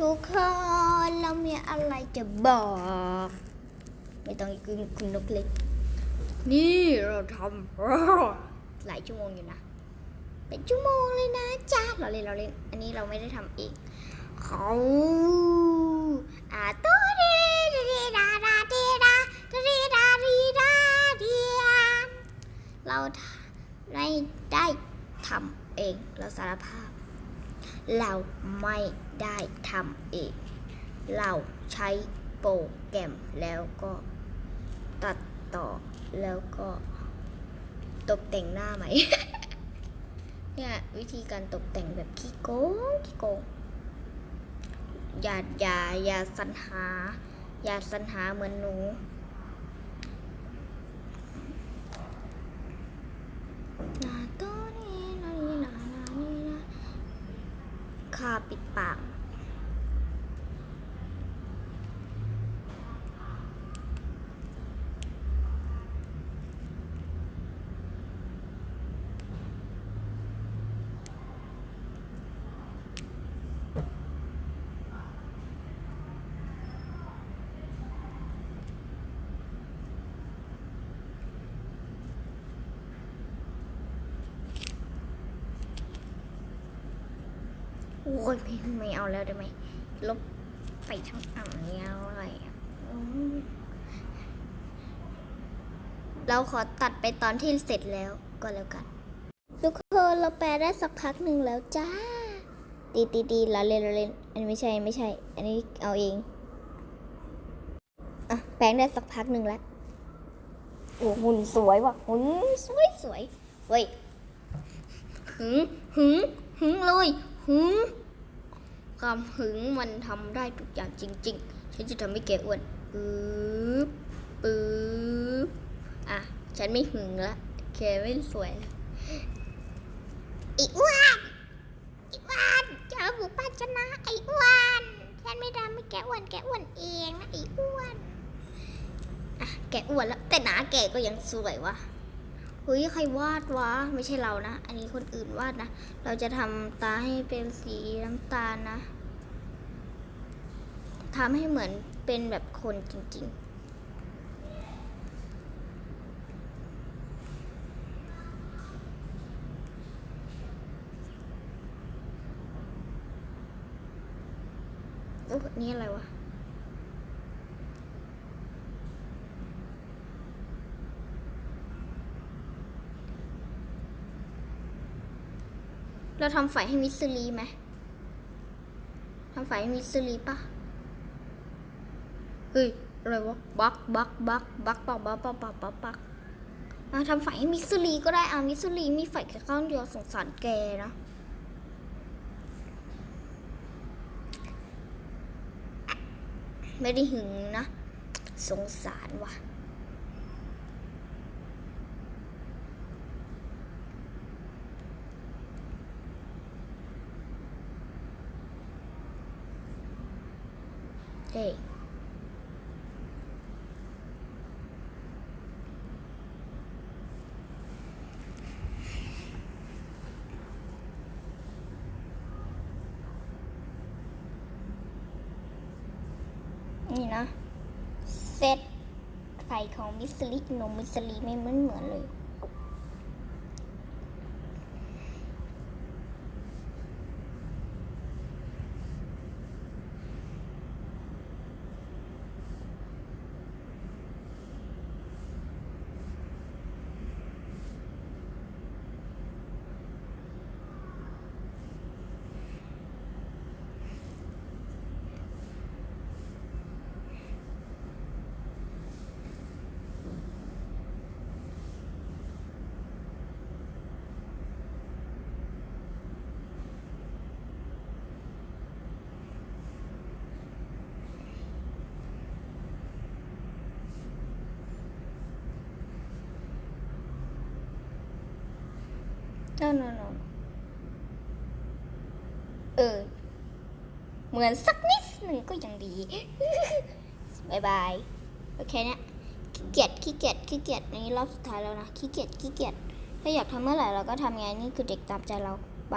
ทุกคนเรามีอะไรจะบอก ไม่ต้องคุณคุณนกเล็ก นี่เราทำหลายชั่วโมงอยู่นะ เป็นชั่วโมงเลยนะจ้าเราเล่นเราเล่น อันนี้เราไม่ได้ทำเองเขาอาตัวดีดีดาดาดีดาดีดาดีดาดีดาเราไม่ได้ทำเองเราสารภาพ เราไม่ได้ทำเอง เราใช้โปรแกรมแล้วก็ตัดต่อแล้วก็ตกแต่งหน้าไหมเนี่ยวิธีการตกแต่งแบบขี้โกงขี้โกงอย่าอย่าอย่าสรรหา อย่าสรรหาเหมือนหนู นาโตนี่นานี่นานานี่นาคาปิดปาก โอ้ยไม่ไม่เอาแล้วได้ไหมลบไปทั้งอ่างเนี้ยอะไรเราขอตัดไปตอนที่เสร็จแล้วก็แล้วกัน ทุกคนเราแปลได้สักพักหนึ่งแล้วจ้า ตีตีตีเราเล่นเราเล่น อันนี้ไม่ใช่ไม่ใช่ อันนี้เอาเอง อะ แปลงได้สักพักหนึ่งแล้วโอ้หุ่นสวยว่ะหุ่นสวยสวยเว้ยหึงหึงหึงเลย ง ความหึงมันทำได้ทุกอย่างจริง ๆ ฉันจะทำให้แกอ้วนปึ๊บปึ๊บอะ ฉันไม่หึงละแกไม่สวยล้วไอ้อ้วนไอ้อ้วนเจอหมูป้าชนะไอ้อ้วนฉันไม่ทำให้แกอ้วนแกอ้วนเองนะไอ้อ้วนอะแกอ้วนแล้วแต่หนาแกก็ยังสวยวะเฮ้ยใครวาดวะไม่ใช่เรานะ อันนี้คนอื่นวาดนะ เราจะทำตาให้เป็นสีน้ำตาลนะทำให้เหมือนเป็นแบบคนจริง ๆโอ้นี่อะไรวะ เราทำไฟให้มิสซิลีไหมทำไฟให้มิสซิลีปะเฮ้ยอะไรวะบักบักบักบักปักบักปักปักปักปักอะทำไฟให้มิสซิลีก็ได้อะมิสซิลีมีไฟแค่ข้างเดียวสงสารแกนะไม่ได้หึงนะ สงสารว่ะ เฮ้ยนี่นะเซตไฟของมิสลิโนมิสลิไม่เหมือนเหมือนเลย no no no เออ เหมือนสักนิดหนึ่งก็ยังดีบายบาย โอเคเนี่ยขี้เกียจขี้เกียจขี้เกียจนี่รอบสุดท้ายแล้วนะ ขี้เกียจขี้เกียจถ้าอยากทำเมื่อไหร่เราก็ทำไงนี่คือเด็กตามใจเรา